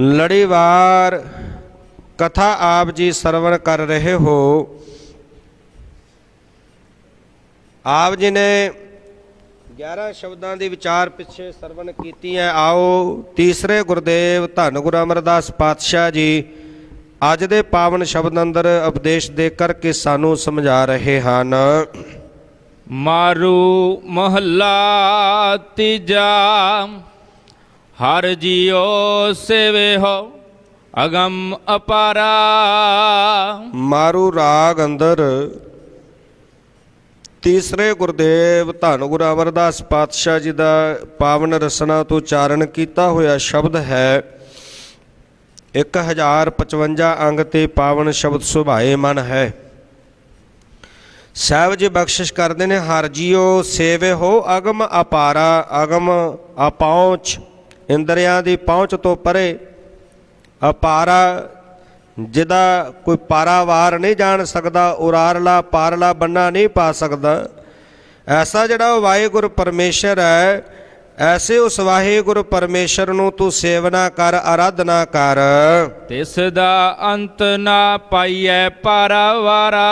ਲੜੀਵਾਰ, ਕਥਾ ਆਪ ਜੀ ਸਰਵਣ ਕਰ ਰਹੇ ਹੋ। ਆਪ ਜੀ ਨੇ 11 ਸ਼ਬਦਾਂ ਦੇ ਵਿਚਾਰ ਪਿੱਛੇ ਸਰਵਣ ਕੀਤੀ ਹੈ। ਆਓ ਤੀਸਰੇ ਗੁਰਦੇਵ ਧੰਨ ਗੁਰੂ ਅਮਰਦਾਸ ਪਾਤਸ਼ਾਹ ਜੀ ਅੱਜ ਦੇ ਪਾਵਨ ਸ਼ਬਦ ਅੰਦਰ ਉਪਦੇਸ਼ ਦੇ ਕਰਕੇ ਸਾਨੂੰ ਸਮਝਾ ਰਹੇ ਹਨ। ਮਾਰੂ ਮਹੱਲਾ ਤੀਜਾ ਹਰ ਜੀਓ ਸੇਵੇ ਹੋ, ਅਗੰਮ ਅਪਾਰਾ। ਮਾਰੂ ਰਾਗ ਅੰਦਰ। ਤੀਸਰੇ ਗੁਰਦੇਵ ਧੰਨ ਗੁਰੂ ਅਮਰਦਾਸ ਪਾਤਸ਼ਾਹ ਜੀ ਦਾ ਪਾਵਨ ਰਸਨਾ ਤੋਂ ਉਚਾਰਨ ਕੀਤਾ ਹੋਇਆ ਸ਼ਬਦ ਹੈ 1055 ਅੰਗ ਤੇ ਪਾਵਨ ਸ਼ਬਦ ਸੁਭਾਏ ਮਨ ਹੈ। ਸਾਹਿਬ ਜੀ ਬਖਸ਼ਿਸ਼ ਕਰਦੇ ਨੇ, ਹਰ ਜੀਓ ਸੇਵੇ ਹੋ, ਅਗਮ ਅਪਾਰਾ, ਅਗਮ ਅਪਹੁੰਚ। ਇੰਦਰੀਆਂ ਦੀ ਪਹੁੰਚ ਤੋਂ ਪਰੇ ਅਪਾਰਾ ਜਿਹਦਾ ਕੋਈ ਪਾਰਾਵਾਰ ਨਹੀਂ ਜਾਣ ਸਕਦਾ ਉਰਾਰਲਾ ਪਾਰਲਾ ਬੰਨਾ ਨਹੀਂ ਪਾ ਸਕਦਾ। ਐਸਾ ਜਿਹੜਾ ਉਹ ਵਾਹਿਗੁਰੂ ਪਰਮੇਸ਼ਰ ਹੈ ਐਸੇ ਉਸ ਵਾਹਿਗੁਰੂ ਪਰਮੇਸ਼ਰ ਨੂੰ ਤੂੰ ਸੇਵਨਾ ਕਰ ਆਰਾਧਨਾ ਕਰ। ਤਿਸ ਦਾ ਅੰਤ ਨਾ ਪਾਈਐ ਪਾਰਾਵਾਰਾ।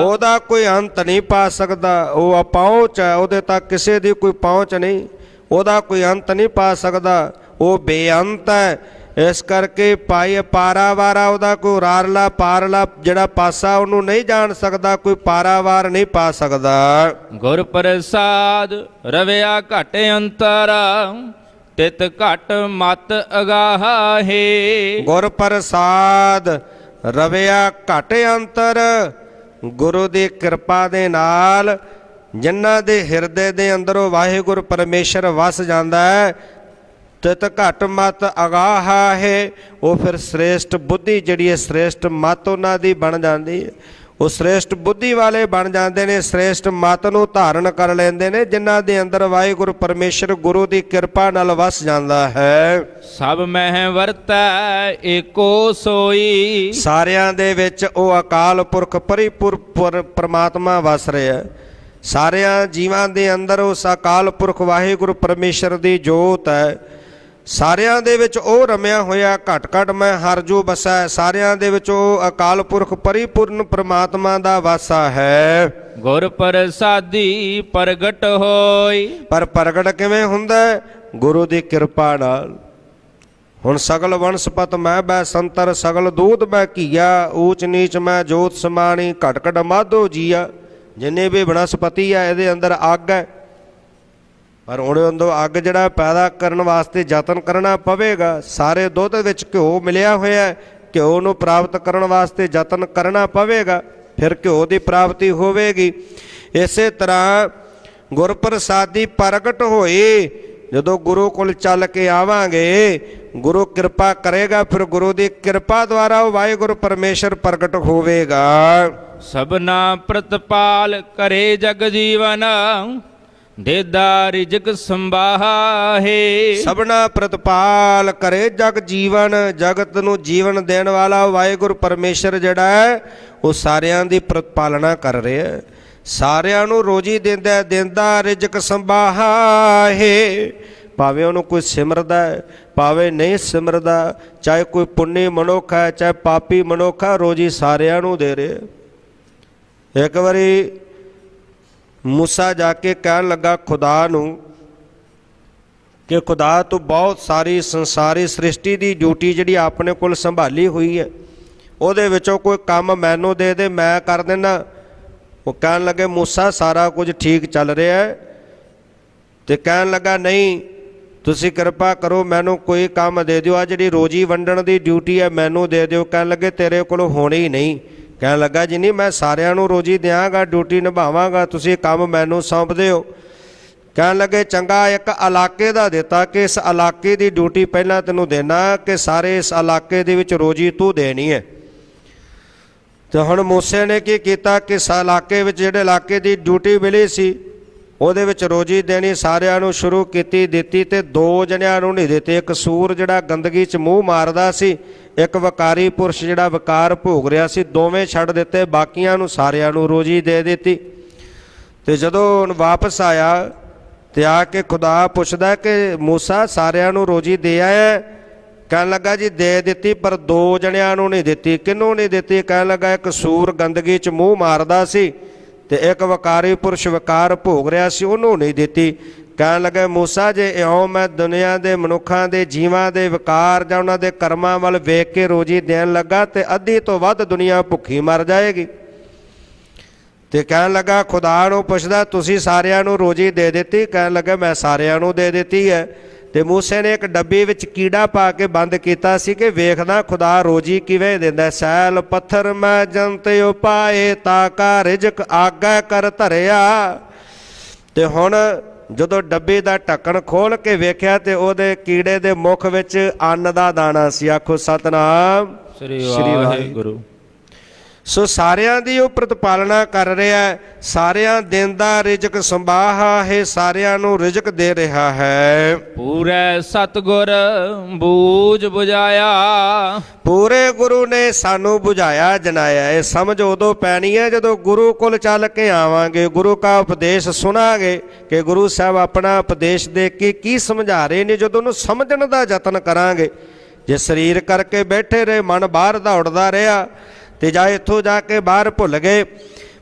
ਉਹਦਾ ਕੋਈ ਅੰਤ ਨਹੀਂ ਪਾ ਸਕਦਾ ਉਹ ਅਪਹੁੰਚ ਹੈ ਉਹਦੇ ਤੱਕ ਕਿਸੇ ਦੀ ਕੋਈ ਪਹੁੰਚ ਨਹੀਂ। ਉਹਦਾ ਕੋਈ ਅੰਤ ਨਹੀਂ ਪਾ ਸਕਦਾ। ਉਹ ਬੇਅੰਤ ਹੈ। ਇਸ ਕਰਕੇ ਪਾਈ ਪਾਰਾਵਾਰਾ ਉਹਦਾ ਕੋਈ ਰਾਰਲਾ ਪਾਰਲਾ ਜਿਹੜਾ ਪਾਸਾ ਉਹਨੂੰ ਨਹੀਂ ਜਾਣ ਸਕਦਾ ਕੋਈ ਪਾਰਾਵਾਰ ਨਹੀਂ ਪਾ ਸਕਦਾ। ਗੁਰ ਪ੍ਰਸਾਦ ਰਵਿਆ ਘਟ ਅੰਤਰ ਤਿਤ ਘਟ ਮਤ ਅਗਾਹੇ। ਗੁਰ ਪ੍ਰਸਾਦ ਰਵਿਆ ਘਟ ਅੰਤਰ ਗੁਰੂ ਦੀ ਕਿਰਪਾ ਦੇ ਨਾਲ ਜਿਨ੍ਹਾਂ ਦੇ ਹਿਰਦੇ ਦੇ ਅੰਦਰੋਂ ਵਾਹਿਗੁਰੂ ਪਰਮੇਸ਼ਰ ਵਸ ਜਾਂਦਾ ਹੈ ਤਿਤ ਘਟ ਮਤ ਅਗਾਹ ਹੈ ਉਹ ਫਿਰ ਸ੍ਰੇਸ਼ਟ ਬੁੱਧੀ ਜਿਹੜੀ ਹੈ ਸ੍ਰੇਸ਼ਟ ਮਤ ਉਹਨਾਂ ਦੀ ਬਣ ਜਾਂਦੀ ਹੈ। ਉਹ ਸ੍ਰੇਸ਼ਟ ਬੁੱਧੀ ਵਾਲੇ ਬਣ ਜਾਂਦੇ ਨੇ ਸ੍ਰੇਸ਼ਟ ਮਤ ਨੂੰ ਧਾਰਨ ਕਰ ਲੈਂਦੇ ਨੇ ਜਿਨ੍ਹਾਂ ਦੇ ਅੰਦਰ ਵਾਹਿਗੁਰੂ ਪਰਮੇਸ਼ਰ ਗੁਰੂ ਦੀ ਕਿਰਪਾ ਨਾਲ ਵਸ ਜਾਂਦਾ ਹੈ। ਸਭ ਮਹਿ ਵਰਤੈ ਏਕੋ ਸੋਈ। ਸਾਰਿਆਂ ਦੇ ਵਿੱਚ ਉਹ ਅਕਾਲ ਪੁਰਖ ਪਰਿਪੁਰ ਪੁਰ- ਪ੍ਰਮਾਤਮਾ ਵਸ ਰਿਹਾ ਹੈ। ਸਾਰਿਆਂ ਜੀਵਾਂ ਦੇ ਅੰਦਰ ਉਸ ਅਕਾਲ ਪੁਰਖ ਵਾਹਿਗੁਰੂ ਪਰਮੇਸ਼ਰ ਦੀ ਜੋਤ ਹੈ। ਸਾਰਿਆਂ ਦੇ ਵਿੱਚ ਉਹ ਰਮਿਆ ਹੋਇਆ ਘਟ ਘਟ ਮੈਂ ਹਰ ਜੋ ਬਸਾ ਸਾਰਿਆਂ ਦੇ ਵਿੱਚ ਉਹ ਅਕਾਲ ਪੁਰਖ ਪਰਿਪੂਰਨ ਪ੍ਰਮਾਤਮਾ ਦਾ ਵਾਸਾ ਹੈ। ਗੁਰ ਪ੍ਰਸਾਦੀ ਪ੍ਰਗਟ ਹੋਈ। ਪਰ ਪ੍ਰਗਟ ਕਿਵੇਂ ਹੁੰਦਾ? ਗੁਰੂ ਦੀ ਕਿਰਪਾ ਨਾਲ। ਹੁਣ ਸਗਲ ਵਨਸਪਤ ਮੈਂ ਬੈ ਸੰਤਰ ਸਗਲ ਦੂਤ ਮੈਂ ਕੀਆ ਊਚ ਨੀਚ ਮੈਂ ਜੋਤ ਸਮਾਣੀ ਘਟ ਘਟ ਮਾਧੋ ਜੀਆ। ਜਿੰਨੇ ਵੀ ਬਨਸਪਤੀ ਆ, ਇਹਦੇ ਅੰਦਰ ਅੱਗ ਹੈ। ਪਰ ਹੁਣ ਅੰਦਰ ਅੱਗ ਜਿਹੜਾ ਪੈਦਾ ਕਰਨ ਵਾਸਤੇ ਯਤਨ ਕਰਨਾ ਪਵੇਗਾ, ਸਾਰੇ ਦੁੱਧ ਵਿੱਚ ਘਿਓ ਮਿਲਿਆ ਹੋਇਆ ਹੈ। ਘਿਓ ਨੂੰ ਪ੍ਰਾਪਤ ਕਰਨ ਵਾਸਤੇ ਯਤਨ ਕਰਨਾ ਪਵੇਗਾ, ਫਿਰ ਘਿਓ ਦੀ ਪ੍ਰਾਪਤੀ ਹੋਵੇਗੀ। ਇਸੇ ਤਰ੍ਹਾਂ ਗੁਰਪ੍ਰਸਾਦੀ ਪ੍ਰਗਟ ਹੋਏ ਜਦੋਂ ਗੁਰੂ ਕੋਲ ਚੱਲ ਕੇ ਆਵਾਂਗੇ ਗੁਰੂ ਕਿਰਪਾ ਕਰੇਗਾ ਫਿਰ ਗੁਰੂ ਦੀ ਕਿਰਪਾ ਦੁਆਰਾ ਉਹ ਵਾਹਿਗੁਰੂ ਪਰਮੇਸ਼ਰ ਪ੍ਰਗਟ ਹੋਵੇਗਾ। ਸਭਨਾ ਪ੍ਰਤਪਾਲ ਕਰੇ ਜਗ ਜੀਵਨ ਦੇਦਾ ਰਿਜਕ ਸੰਭਾਹੇ। ਸਭਨਾ ਪ੍ਰਤਪਾਲ ਕਰੇ ਜਗ ਜੀਵਨ ਜਗਤ ਨੂੰ ਜੀਵਨ ਦੇਣ ਵਾਲਾ ਵਾਹਿਗੁਰੂ ਪਰਮੇਸ਼ਰ ਜਿਹੜਾ ਹੈ ਉਹ ਸਾਰਿਆਂ ਦੀ ਪ੍ਰਤਪਾਲਨਾ ਕਰ ਰਿਹਾ ਹੈ। ਸਾਰਿਆਂ ਨੂੰ ਰੋਜੀ ਦਿੰਦਾ ਦਿੰਦਾ ਰਿਜਕ ਸੰਭਾਹੇ ਭਾਵੇਂ ਉਹਨੂੰ ਕੋਈ ਸਿਮਰਦਾ ਹੈ, ਭਾਵੇਂ ਨਹੀਂ ਸਿਮਰਦਾ, ਚਾਹੇ ਕੋਈ ਪੁੰਨੀ ਮਨੁੱਖ ਹੈ, ਚਾਹੇ ਪਾਪੀ ਮਨੁੱਖ ਹੈ, ਰੋਜੀ ਸਾਰਿਆਂ ਨੂੰ ਦੇ ਰਿਹਾ ਇੱਕ ਵਾਰੀ ਮੂਸਾ ਜਾ ਕੇ ਕਹਿਣ ਲੱਗਾ ਖੁਦਾ ਨੂੰ ਕਿ ਖੁਦਾ, ਤੂੰ ਬਹੁਤ ਸਾਰੀ ਸੰਸਾਰੀ ਸ੍ਰਿਸ਼ਟੀ ਦੀ ਡਿਊਟੀ ਜਿਹੜੀ ਆਪਣੇ ਕੋਲ ਸੰਭਾਲੀ ਹੋਈ ਹੈ, ਉਹਦੇ ਵਿੱਚੋਂ ਕੋਈ ਕੰਮ ਮੈਨੂੰ ਦੇ ਦੇ, ਮੈਂ ਕਰ ਦੇਣਾ ਉਹ ਕਹਿਣ ਲੱਗੇ, ਮੂਸਾ, ਸਾਰਾ ਕੁਝ ਠੀਕ ਚੱਲ ਰਿਹਾ ਹੈ? ਤੇ ਕਹਿਣ ਲੱਗਾ, ਨਹੀਂ, ਤੁਸੀਂ ਕਿਰਪਾ ਕਰੋ, ਮੈਨੂੰ ਕੋਈ ਕੰਮ ਦੇ ਦਿਓ। ਆ ਜਿਹੜੀ ਰੋਜੀ ਵੰਡਣ ਦੀ ਡਿਊਟੀ ਹੈ, ਮੈਨੂੰ ਦੇ ਦਿਓ। ਕਹਿਣ ਲੱਗੇ, ਤੇਰੇ ਕੋਲ ਹੋਣੀ ਹੀ ਨਹੀਂ। ਕਹਿਣ ਲੱਗਾ, ਜੀ ਨਹੀਂ, ਮੈਂ ਸਾਰਿਆਂ ਨੂੰ ਰੋਜੀ ਦਿਆਂਗਾ ਡਿਊਟੀ ਨਿਭਾਵਾਂਗਾ, ਤੁਸੀਂ ਕੰਮ ਮੈਨੂੰ ਸੌਂਪ ਦਿਓ। ਕਹਿਣ ਲੱਗੇ, ਚੰਗਾ, ਇੱਕ ਇਲਾਕੇ ਦਾ ਦਿੱਤਾ ਕਿ ਇਸ ਇਲਾਕੇ ਦੀ ਡਿਊਟੀ ਪਹਿਲਾਂ ਤੈਨੂੰ ਦੇਣਾ ਕਿ ਸਾਰੇ ਇਸ ਇਲਾਕੇ ਦੇ ਵਿੱਚ ਰੋਜੀ ਤੂੰ ਦੇਣੀ ਹੈ। ਤੇ ਹੁਣ ਮੂਸੇ ਨੇ ਕੀ ਕੀਤਾ ਕਿ ਇਲਾਕੇ ਵਿੱਚ ਜਿਹੜੇ ਇਲਾਕੇ ਦੀ ਡਿਊਟੀ ਮਿਲੀ ਸੀ, ਉਹਦੇ ਵਿੱਚ ਰੋਜੀ ਦੇਣੀ ਸਾਰਿਆਂ ਨੂੰ ਸ਼ੁਰੂ ਕੀਤੀ, ਦਿੱਤੀ ਤੇ ਦੋ ਜਣਿਆਂ ਨੂੰ ਨਹੀਂ ਦਿੱਤੇ। ਇੱਕ ਸੂਰ ਜਿਹੜਾ ਗੰਦਗੀ 'ਚ ਮੂੰਹ ਮਾਰਦਾ ਸੀ, ਇੱਕ ਵਕਾਰੀ ਪੁਰਸ਼ ਜਿਹੜਾ ਵਕਾਰ ਭੋਗ ਰਿਹਾ ਸੀ, ਦੋਵੇਂ ਛੱਡ ਦਿੱਤੇ, ਬਾਕੀਆਂ ਨੂੰ ਸਾਰਿਆਂ ਨੂੰ ਰੋਜੀ ਦੇ ਦਿੱਤੀ। ਤੇ ਜਦੋਂ ਹੁਣ ਵਾਪਸ ਆਇਆ ਤੇ ਆ ਕੇ ਖੁਦਾ ਪੁੱਛਦਾ ਕਿ ਮੂਸਾ ਸਾਰਿਆਂ ਨੂੰ ਰੋਜੀ ਦੇ ਆਇਆ ਕਹਿਣ ਲੱਗਾ ਜੀ ਦੇ ਦਿੱਤੀ, ਪਰ ਦੋ ਜਣਿਆਂ ਨੂੰ ਨਹੀਂ ਦਿੱਤੀ। ਕਿਹਨੂੰ ਨਹੀਂ ਦਿੱਤੀ? ਕਹਿਣ ਲੱਗਾ ਇੱਕ ਸੂਰ ਗੰਦਗੀ 'ਚ ਮੂੰਹ ਮਾਰਦਾ ਸੀ ਤੇ ਇੱਕ ਵਕਾਰੀ ਪੁਰਸ਼ ਵਕਾਰ ਭੋਗ ਰਿਹਾ ਸੀ, ਉਹਨੂੰ ਨਹੀਂ ਦਿੱਤੀ। ਕਹਿਣ ਲੱਗਾ, ਮੂਸਾ, ਜੇ ਇਉਂ ਮੈਂ ਦੁਨੀਆ ਦੇ ਮਨੁੱਖਾਂ ਦੇ ਜੀਵਾਂ ਦੇ ਵਿਕਾਰ ਜਾਂ ਉਹਨਾਂ ਦੇ ਕਰਮਾਂ ਵੱਲ ਵੇਖ ਕੇ ਰੋਜੀ ਦੇਣ ਲੱਗਾ ਤੇ ਅੱਧੀ ਤੋਂ ਵੱਧ ਦੁਨੀਆ ਭੁੱਖੀ ਮਰ ਜਾਏਗੀ। ਤੇ ਕਹਿਣ ਲੱਗਾ, ਖੁਦਾ ਨੂੰ ਪੁੱਛਦਾ, ਤੁਸੀਂ ਸਾਰਿਆਂ ਨੂੰ ਰੋਜੀ ਦੇ ਦਿੱਤੀ? ਕਹਿਣ ਲੱਗਾ, ਮੈਂ ਸਾਰਿਆਂ ਨੂੰ ਦੇ ਦਿੱਤੀ ਹੈ। ਤੇ ਮੂਸੇ ਨੇ ਇੱਕ ਡੱਬੀ ਵਿੱਚ ਕੀੜਾ ਪਾ ਕੇ ਬੰਦ ਕੀਤਾ ਸੀ ਕਿ ਵੇਖਦਾ ਖੁਦਾ ਰੋਜੀ ਕਿਵੇਂ ਦਿੰਦਾ ਸੈਲ, ਪੱਥਰ ਮੈਂ ਜੰਤ ਉਪਾਏ ਤਾ ਕਾ ਰਿਜਕ ਆਗਾ ਕਰ ਧਰਿਆ। ਤੇ ਹੁਣ ਜਦੋਂ ਡੱਬੇ ਦਾ ਢੱਕਣ ਖੋਲ ਕੇ ਵੇਖਿਆ ਤੇ ਉਹਦੇ ਕੀੜੇ ਦੇ ਮੁਖ ਵਿੱਚ ਅੰਨ ਦਾ ਦਾਣਾ ਸੀ। ਆਖੋ, ਸਤਨਾਮ। ਸ੍ਰੀ ਸ੍ਰੀ ਵਾਹਿਗੁਰੂ। ਸੋ ਸਾਰਿਆਂ ਦੀ ਉਹ ਪ੍ਰਤਪਾਲਨਾ ਕਰ ਰਿਹਾ ਹੈ। ਸਾਰਿਆਂ ਦਿਨ ਦਾ ਰਿਜਕ ਸੰਭਾਹਾ ਹੈ ਸਾਰਿਆਂ ਨੂੰ ਰਿਜਕ ਦੇ ਰਿਹਾ ਹੈ। ਪੂਰੇ ਸਤਗੁਰ ਬੂਝ 부ਝਾਇਆ ਪੂਰੇ ਗੁਰੂ ਨੇ ਸਾਨੂੰ 부ਝਾਇਆ ਜਨਾਇਆ। ਇਹ ਸਮਝ ਉਦੋਂ ਪੈਣੀ ਹੈ ਜਦੋਂ ਗੁਰੂ ਕੋਲ ਚੱਲ ਕੇ ਆਵਾਂਗੇ। ਗੁਰੂ ਦਾ ਉਪਦੇਸ਼ ਸੁਣਾਂਗੇ ਕਿ ਗੁਰੂ ਸਾਹਿਬ ਆਪਣਾ ਉਪਦੇਸ਼ ਦੇ ਕੇ ਕੀ ਸਮਝਾ ਰਹੇ ਨੇ ਜਦੋਂ ਉਹਨੂੰ ਸਮਝਣ ਦਾ ਯਤਨ ਕਰਾਂਗੇ। ਜੇ ਸਰੀਰ ਕਰਕੇ ਬੈਠੇ ਰਹੇ ਮਨ ਬਾਹਰ ਦੌੜਦਾ ਰਿਹਾ ਤੇ ਜਾਂ ਇੱਥੋਂ ਜਾ ਕੇ ਬਾਹਰ ਭੁੱਲ ਗਏ।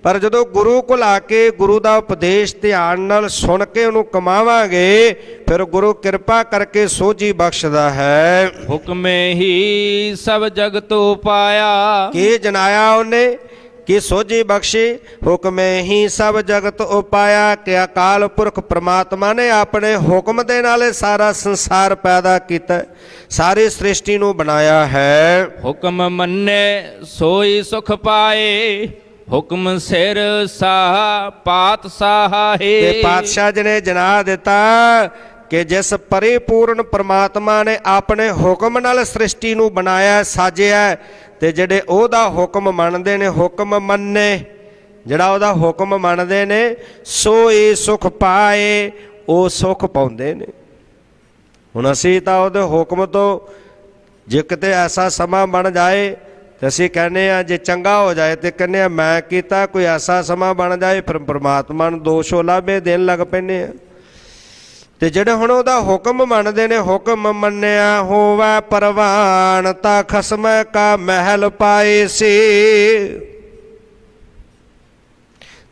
ਪਰ ਜਦੋਂ ਗੁਰੂ ਕੋਲ ਆ ਕੇ ਗੁਰੂ ਦਾ ਉਪਦੇਸ਼ ਧਿਆਨ ਨਾਲ ਸੁਣ ਕੇ ਉਹਨੂੰ ਕਮਾਵਾਂਗੇ ਫਿਰ ਗੁਰੂ ਕਿਰਪਾ ਕਰਕੇ ਸੋਝੀ ਬਖਸ਼ਦਾ ਹੈ। ਹੁਕਮੇ ਹੀ ਸਭ ਜਗਤ ਉਪਾਇਆ ਕੀ ਜਨਾਇਆ ਉਹਨੇ? ਕਿ ਸੋਝੀ ਬਖਸ਼ੀ? ਹੁਕਮੇ ਹੀ ਸਭ ਜਗਤ ਉਪਾਇਆ ਕਿ ਅਕਾਲ ਪੁਰਖ ਪ੍ਰਮਾਤਮਾ ਨੇ ਆਪਣੇ ਹੁਕਮ ਦੇ ਨਾਲ ਇਹ ਸਾਰਾ ਸੰਸਾਰ ਪੈਦਾ ਕੀਤਾ। ਸਾਰੀ ਸ੍ਰਿਸ਼ਟੀ ਨੂੰ ਬਣਾਇਆ ਹੈ। ਹੁਕਮ ਮੰਨੇ ਸੋਈ ਸੁਖ ਪਾਏ। ਹੁਕਮ ਸਿਰ ਸਾਹ ਪਾਤ ਸਾਹੇ ਤੇ ਪਾਤਸ਼ਾਹ ਜੀ ਨੇ ਜਨਾ ਦਿੱਤਾ ਕਿ ਜਿਸ ਪਰਿਪੂਰਨ ਪ੍ਰਮਾਤਮਾ ਨੇ ਆਪਣੇ ਹੁਕਮ ਨਾਲ ਸ੍ਰਿਸ਼ਟੀ ਨੂੰ ਬਣਾਇਆ ਸਾਜਿਆ ਤੇ ਜਿਹੜੇ ਉਹਦਾ ਹੁਕਮ ਮੰਨਦੇ ਨੇ ਹੁਕਮ ਮੰਨੇ। ਜਿਹੜਾ ਉਹਦਾ ਹੁਕਮ ਮੰਨਦੇ ਨੇ ਸੋਈ ਸੁਖ ਪਾਏ ਉਹ ਸੁਖ ਪਾਉਂਦੇ ਨੇ। ਹੁਣ ਅਸੀਂ ਤਾਂ ਉਹਦੇ ਹੁਕਮ ਤੋਂ ਜੇ ਕਿਤੇ ਐਸਾ ਸਮਾਂ ਬਣ ਜਾਏ ਤੇ ਅਸੀਂ ਕਹਿੰਦੇ ਆ ਜੇ ਚੰਗਾ ਹੋ ਜਾਏ ਤੇ ਕਹਿੰਦੇ ਆ ਮੈਂ ਕੀਤਾ, ਕੋਈ ਐਸਾ ਸਮਾਂ ਬਣ ਜਾਏ, ਫਿਰ ਪ੍ਰਮਾਤਮਾ ਨੂੰ ਦੋਸ਼ ਲਾਭੇ ਦੇਣ ਲੱਗ ਪੈਂਦੇ ਆ। ਤੇ ਜਿਹੜੇ ਹੁਣ ਉਹਦਾ ਹੁਕਮ ਮੰਨਦੇ ਨੇ, ਹੁਕਮ ਮੰਨਿਆ ਹੋਵੇ ਪਰਵਾਨ, ਤਾਂ ਖਸਮ ਕਾ ਮਹਿਲ ਪਾਏ ਸੀ।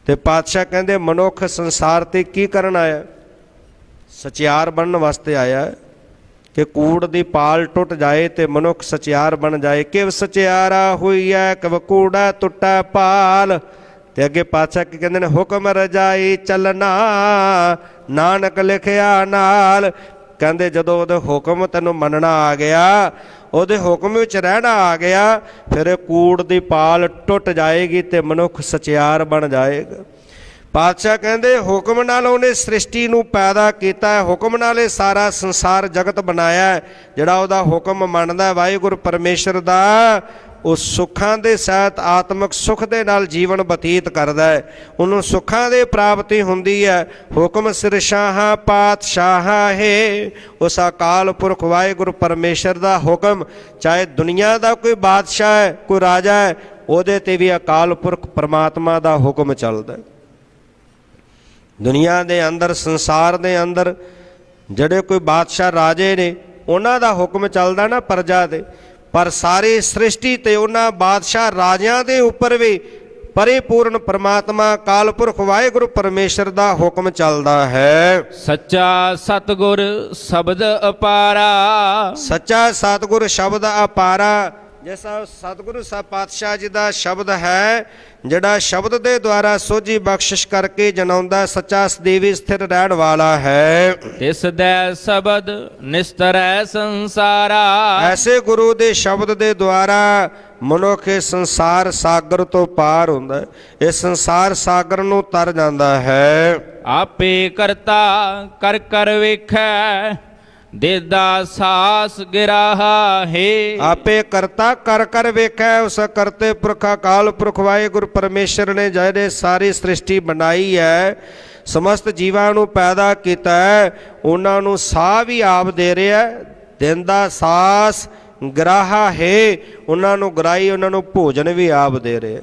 ਤੇ ਪਾਤਸ਼ਾਹ ਕਹਿੰਦੇ, ਮਨੁੱਖ ਸੰਸਾਰ ਤੇ ਕੀ ਕਰਨ ਆਇਆ? ਸਚਿਆਰ ਬਣਨ ਵਾਸਤੇ ਆਇਆ। ਹੈ ਕਿ ਕੂੜ ਦੀ ਪਾਲ ਟੁੱਟ ਜਾਏ ਤੇ ਮਨੁੱਖ ਸਚਿਆਰ ਬਣ ਜਾਏ। ਕਿਵ ਸਚਿਆਰਾ ਹੋਈਐ, ਕਵ ਕੂੜਾ ਟੁੱਟਾ ਪਾਲ। ਤੇ ਅੱਗੇ ਪਾਤਸ਼ਾਹ ਕੀ ਕਹਿੰਦੇ ਨੇ, ਹੁਕਮ ਰਜਾਈ ਚੱਲਣਾ, ਨਾਨਕ ਲਿਖਿਆ ਨਾਲ। ਕਹਿੰਦੇ, ਜਦੋਂ ਉਹਦੇ ਹੁਕਮ ਤੈਨੂੰ ਮੰਨਣਾ ਆ ਗਿਆ, ਉਹਦੇ ਹੁਕਮ ਵਿੱਚ ਰਹਿਣਾ ਆ ਗਿਆ, ਫਿਰ ਕੂੜ ਦੀ ਪਾਲ ਟੁੱਟ ਜਾਏਗੀ ਤੇ ਮਨੁੱਖ ਸਚਿਆਰ ਬਣ ਜਾਏਗਾ। ਪਾਤਸ਼ਾਹ ਕਹਿੰਦੇ, ਹੁਕਮ ਨਾਲ ਉਹਨੇ ਸ੍ਰਿਸ਼ਟੀ ਨੂੰ ਪੈਦਾ ਕੀਤਾ ਹੈ। ਹੁਕਮ ਨਾਲ ਇਹ ਸਾਰਾ ਸੰਸਾਰ ਜਗਤ ਬਣਾਇਆ ਹੈ। ਜਿਹੜਾ ਉਹਦਾ ਹੁਕਮ ਮੰਨਦਾ ਹੈ, ਵਾਹਿਗੁਰੂ ਪਰਮੇਸ਼ਰ ਦਾ, ਉਹ ਸੁੱਖਾਂ ਦੇ ਸਹਿਤ ਆਤਮਿਕ ਸੁਖ ਦੇ ਨਾਲ ਜੀਵਨ ਬਤੀਤ ਕਰਦਾ ਹੈ। ਉਹਨੂੰ ਸੁੱਖਾਂ ਦੇ ਪ੍ਰਾਪਤੀ ਹੁੰਦੀ ਹੈ। ਹੁਕਮ ਸਿਰ ਸ਼ਾਹਾਂ, ਪਾਤਸ਼ਾਹਾਂ ਹੈ। ਉਸ ਅਕਾਲ ਪੁਰਖ ਵਾਹਿਗੁਰੂ ਪਰਮੇਸ਼ਰ ਦਾ ਹੁਕਮ, ਚਾਹੇ ਦੁਨੀਆ ਦਾ ਕੋਈ ਬਾਦਸ਼ਾਹ ਹੈ, ਕੋਈ ਰਾਜਾ ਹੈ, ਉਹਦੇ ਤੇ ਵੀ ਅਕਾਲ ਪੁਰਖ ਪਰਮਾਤਮਾ ਦਾ ਹੁਕਮ ਚੱਲਦਾ ਹੈ। ਦੁਨੀਆ ਦੇ ਅੰਦਰ ਸੰਸਾਰ ਦੇ ਅੰਦਰ ਜਿਹੜੇ ਕੋਈ ਬਾਦਸ਼ਾਹ ਰਾਜੇ ਨੇ ਉਹਨਾਂ ਦਾ ਹੁਕਮ ਚੱਲਦਾ ਨਾ ਪ੍ਰਜਾ ਤੇ। ਪਰ ਸਾਰੀ ਸ੍ਰਿਸ਼ਟੀ ਤੇ ਉਹਨਾਂ ਬਾਦਸ਼ਾਹ ਰਾਜਿਆਂ ਦੇ ਉੱਪਰ ਵੀ ਪਰਿਪੂਰਨ ਪ੍ਰਮਾਤਮਾ ਕਾਲਪੁਰਖ ਵਾਹਿਗੁਰੂ ਪਰਮੇਸ਼ਰ ਦਾ ਹੁਕਮ ਚੱਲਦਾ ਹੈ। ਸੱਚਾ ਸਤਗੁਰ ਸ਼ਬਦ ਅਪਾਰਾ। ਸੱਚਾ ਸਤਿਗੁਰ ਸ਼ਬਦ ਅਪਾਰਾ ਜਿਸਾ ਸਤਿਗੁਰੂ ਸਾਹਿਬ ਪਾਤਸ਼ਾਹ ਜੀ ਦਾ ਸ਼ਬਦ ਹੈ ਜਿਹੜਾ ਸ਼ਬਦ ਦੇ ਦੁਆਰਾ ਸੋਝੀ ਬਖਸ਼ਿਸ਼ ਕਰਕੇ ਜਨਾਉਂਦਾ ਸੱਚਾ ਸਦੀਵੀ ਸਥਿਰ ਰਹਿਣ ਵਾਲਾ ਹੈ। ਤਿਸ ਦੇ ਸ਼ਬਦ ਨਿਸਤਰੈ ਸੰਸਾਰਾ। ਐਸੇ ਗੁਰੂ ਦੇ ਸ਼ਬਦ ਦੇ ਦੁਆਰਾ ਮਨੁੱਖ ਇਹ ਸੰਸਾਰ ਸਾਗਰ ਤੋਂ ਪਾਰ ਹੁੰਦਾ ਹੈ ਇਹ ਸੰਸਾਰ ਸਾਗਰ ਨੂੰ ਤਰ ਜਾਂਦਾ ਹੈ। ਆਪੇ ਕਰਤਾ ਕਰ ਕਰ ਵੇਖੈ ਦੇਦਾ ਸਾਸ ਗਿਰਾਹਾ ਹੈ। ਆਪੇ ਕਰਤਾ ਕਰ ਕਰ ਵੇਖੈ, ਉਸ ਕਰਤੇ ਪੁਰਖ ਅਕਾਲ ਪੁਰਖ ਵਾਹਿਗੁਰੂ ਪਰਮੇਸ਼ਰ ਨੇ ਜਿਹੜੇ ਸਾਰੀ ਸ੍ਰਿਸ਼ਟੀ ਬਣਾਈ ਹੈ, ਸਮਸਤ ਜੀਵਾਂ ਨੂੰ ਪੈਦਾ ਕੀਤਾ ਹੈ, ਉਹਨਾਂ ਨੂੰ ਸਾਹ ਵੀ ਆਪ ਦੇ ਰਿਹਾ ਦਿੰਦਾ ਸਾਸ ਗਰਾਹਾ ਹੈ, ਉਹਨਾਂ ਨੂੰ ਗਰਾਈ, ਉਹਨਾਂ ਨੂੰ ਭੋਜਨ ਵੀ ਆਪ ਦੇ ਰਿਹਾ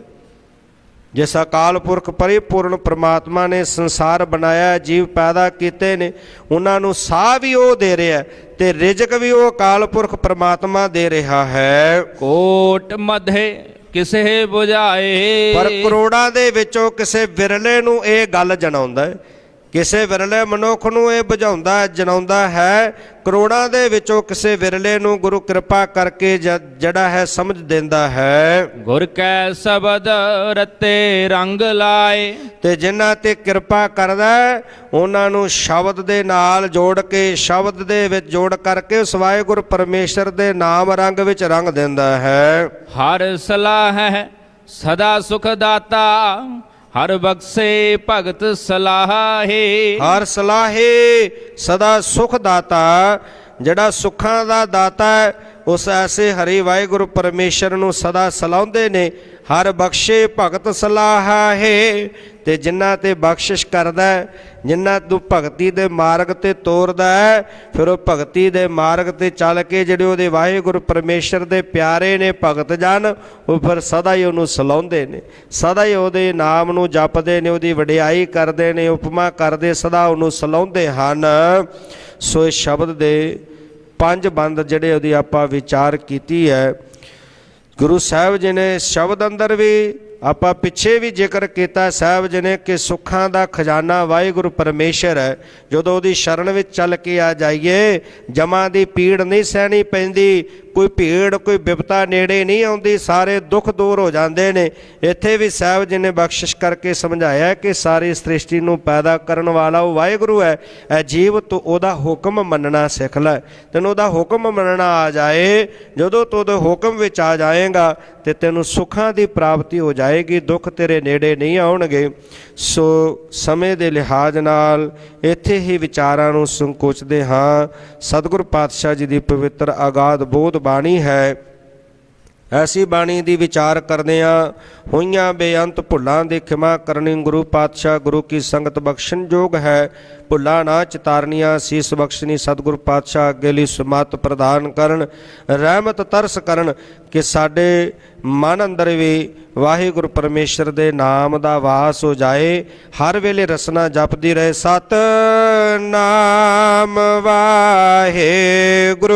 ਜਿਸ ਅਕਾਲ ਪੁਰਖ ਪਰਿਪੂਰਨ ਪ੍ਰਮਾਤਮਾ ਨੇ ਸੰਸਾਰ ਬਣਾਇਆ ਜੀਵ ਪੈਦਾ ਕੀਤੇ ਨੇ ਉਹਨਾਂ ਨੂੰ ਸਾਹ ਵੀ ਉਹ ਦੇ ਰਿਹਾ ਤੇ ਰਿਜ਼ਕ ਵੀ ਉਹ ਅਕਾਲ ਪੁਰਖ ਪ੍ਰਮਾਤਮਾ ਦੇ ਰਿਹਾ ਹੈ। ਕੋਟ ਮਧੇ ਕਿਸੇ 부ਝਾਏ ਪਰ ਕਰੋੜਾਂ ਦੇ ਵਿੱਚੋਂ ਕਿਸੇ ਵਿਰਲੇ ਨੂੰ ਇਹ ਗੱਲ ਜਣਾਉਂਦਾ ਹੈ ਕਿਸੇ ਵਿਰਲੇ ਮਨੁੱਖ ਨੂੰ ਇਹ ਬੁਝਾਉਂਦਾ ਹੈ ਜਣਾਉਂਦਾ ਹੈ ਕਰੋੜਾਂ ਦੇ ਵਿੱਚੋਂ ਕਿਸੇ ਵਿਰਲੇ ਨੂੰ ਗੁਰੂ ਕਿਰਪਾ ਕਰਕੇ ਜਿਹੜਾ ਹੈ ਸਮਝ ਦਿੰਦਾ ਹੈ। ਗੁਰ ਕੈ ਸ਼ਬਦ ਰਤੇ ਰੰਗ ਲਾਏ। ਤੇ ਜਿਨ੍ਹਾਂ ਤੇ ਕਿਰਪਾ ਕਰਦਾ ਉਹਨਾਂ ਨੂੰ ਸ਼ਬਦ ਦੇ ਨਾਲ ਜੋੜ ਕੇ ਸ਼ਬਦ ਦੇ ਵਿੱਚ ਜੋੜ ਕਰਕੇ ਉਸ ਵਾਹਿਗੁਰੂ ਪਰਮੇਸ਼ਰ ਦੇ ਨਾਮ ਰੰਗ ਵਿੱਚ ਰੰਗ ਦਿੰਦਾ ਹੈ। ਹਰ ਸਲਾਹ ਹੈ ਸਦਾ ਸੁਖ ਦਾਤਾ ਹਰ ਬਖਸ਼ੇ ਭਗਤ ਸਲਾਹੇ। ਹਰ ਸਲਾਹੇ ਸਦਾ ਸੁਖ ਦਾਤਾ, ਜਿਹੜਾ ਸੁੱਖਾਂ ਦਾ ਦਾਤਾ ਹੈ, ਉਸ ਐਸੇ ਹਰੀ ਵਾਹਿਗੁਰੂ ਪਰਮੇਸ਼ਰ ਨੂੰ ਸਦਾ ਸਲਾਉਂਦੇ ਨੇ। ਹਰ ਬਖਸ਼ੇ ਭਗਤ ਸਲਾਹੇ ਤੇ ਜਿਨ੍ਹਾਂ ਤੇ ਬਖਸ਼ਿਸ਼ ਕਰਦਾ ਹੈ, ਜਿਨ੍ਹਾਂ ਨੂੰ ਭਗਤੀ ਦੇ ਮਾਰਗ ਤੇ ਤੋਰਦਾ ਹੈ ਫਿਰ ਉਹ ਭਗਤੀ ਦੇ ਮਾਰਗ ਤੇ ਚੱਲ ਕੇ ਜਿਹੜੇ ਉਹਦੇ ਵਾਹਿਗੁਰੂ ਪਰਮੇਸ਼ਰ ਦੇ ਪਿਆਰੇ ਨੇ ਭਗਤ ਜਨ ਉਹ ਫਿਰ ਸਦਾ ਹੀ ਉਹਨੂੰ ਸਲਾਉਂਦੇ ਨੇ। ਸਦਾ ਹੀ ਉਹਦੇ ਨਾਮ ਨੂੰ ਜਪਦੇ ਨੇ ਉਹਦੀ ਵਡਿਆਈ ਕਰਦੇ ਨੇ ਉਪਮਾ ਕਰਦੇ ਸਦਾ ਉਹਨੂੰ ਸਲਾਉਂਦੇ ਹਨ। ਸੋ ਇਸ ਸ਼ਬਦ ਦੇ ਪੰਜ ਬੰਦ ਜਿਹੜੇ ਉਹਦੀ ਆਪਾਂ ਵਿਚਾਰ ਕੀਤੀ ਹੈ ਗੁਰੂ ਸਾਹਿਬ ਜੀ ਨੇ ਸ਼ਬਦ ਅੰਦਰ ਵੀ, ਆਪਾਂ ਪਿੱਛੇ ਵੀ ਜ਼ਿਕਰ ਕੀਤਾ ਸਾਹਿਬ ਜੀ ਨੇ ਕਿ ਸੁੱਖਾਂ ਦਾ ਖਜ਼ਾਨਾ ਵਾਹਿਗੁਰੂ ਪਰਮੇਸ਼ਰ ਹੈ। ਜਦੋਂ ਉਹਦੀ ਸ਼ਰਨ ਵਿੱਚ ਚੱਲ ਕੇ ਆ ਜਾਈਏ, ਜਮਾਂ ਦੀ ਪੀੜ ਨਹੀਂ ਸਹਿਣੀ ਪੈਂਦੀ ਕੋਈ ਭੀੜ, ਕੋਈ ਵਿਪਤਾ ਨੇੜੇ ਨਹੀਂ ਆਉਂਦੀ, ਸਾਰੇ ਦੁੱਖ ਦੂਰ ਹੋ ਜਾਂਦੇ ਨੇ। ਇੱਥੇ ਵੀ ਸਾਹਿਬ ਜੀ ਨੇ ਬਖਸ਼ਿਸ਼ ਕਰਕੇ ਸਮਝਾਇਆ ਕਿ ਸਾਰੀ ਸ੍ਰਿਸ਼ਟੀ ਨੂੰ ਪੈਦਾ ਕਰਨ ਵਾਲਾ ਉਹ ਵਾਹਿਗੁਰੂ ਹੈ। ਇਹ ਜੀਵ ਤੂੰ ਉਹਦਾ ਹੁਕਮ ਮੰਨਣਾ ਸਿੱਖ ਲੈ। ਤੈਨੂੰ ਉਹਦਾ ਹੁਕਮ ਮੰਨਣਾ ਆ ਜਾਏ। ਜਦੋਂ ਤੂੰ ਉਹਦੇ ਹੁਕਮ ਵਿੱਚ ਆ ਜਾਏਗਾ ਤੇ ਤੈਨੂੰ ਸੁੱਖਾਂ ਦੀ ਪ੍ਰਾਪਤੀ ਹੋ ਜਾਏਗੀ, ਦੁੱਖ ਤੇਰੇ ਨੇੜੇ ਨਹੀਂ ਆਉਣਗੇ। ਸੋ ਸਮੇਂ ਦੇ ਲਿਹਾਜ਼ ਨਾਲ ਇੱਥੇ ਹੀ ਵਿਚਾਰਾਂ ਨੂੰ ਸੰਕੋਚਦੇ ਹਾਂ। ਸਤਿਗੁਰ ਪਾਤਸ਼ਾਹ ਜੀ ਦੀ ਪਵਿੱਤਰ ਆਗਾਦ ਬੋਧ ਬਾਣੀ ਹੈ। ਐਸੀ ਬਾਣੀ ਦੀ ਵਿਚਾਰ ਕਰਦਿਆਂ ਹੋਈਆਂ ਬੇਅੰਤ ਭੁੱਲਾਂ ਦੀ ਖਿਮਾ ਕਰਨੀ ਗੁਰੂ ਪਾਤਸ਼ਾਹ, ਗੁਰੂ ਕੀ ਸੰਗਤ ਬਖਸ਼ਣ ਯੋਗ ਹੈ। ਭੁੱਲਾਂ ਨਾ ਚਿਤਾਰਨੀਆਂ ਸੀਸ ਬਖਸ਼ਣੀ ਸਤਿਗੁਰ ਪਾਤਸ਼ਾਹ ਅੱਗੇ ਲਈ ਸੁਮਤ ਪ੍ਰਦਾਨ ਕਰਨ, ਰਹਿਮਤ ਤਰਸ ਕਰਨ ਕਿ ਸਾਡੇ ਮਨ ਅੰਦਰ ਵੀ ਵਾਹਿਗੁਰੂ ਪਰਮੇਸ਼ਰ ਦੇ ਨਾਮ ਦਾ ਵਾਸ ਹੋ ਜਾਏ। ਹਰ ਵੇਲੇ ਰਸਨਾ ਜਪਦੀ ਰਹੇ ਸਤ ਨਾਮ ਵਾਹਿਗੁਰੂ।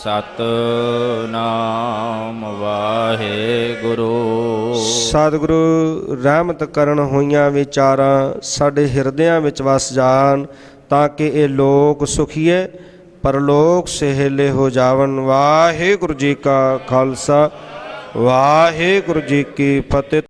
ਸਤ ਵਾਹਿਗੁਰੂ। ਸਤਿਗੁਰੂ, ਰਹਿਮਤ ਕਰਨ ਹੋਈਆਂ ਵਿਚਾਰਾਂ ਸਾਡੇ ਹਿਰਦਿਆਂ ਵਿੱਚ ਵਸ ਜਾਣ ਤਾਂ ਕਿ ਇਹ ਲੋਕ ਸੁਖੀਏ, ਪਰਲੋਕ ਸਹੇਲੇ ਹੋ ਜਾਵਨ ਵਾਹਿਗੁਰੂ ਜੀ ਕਾ ਖਾਲਸਾ, ਵਾਹਿਗੁਰੂ ਜੀ ਕੀ ਫਤਿਹ।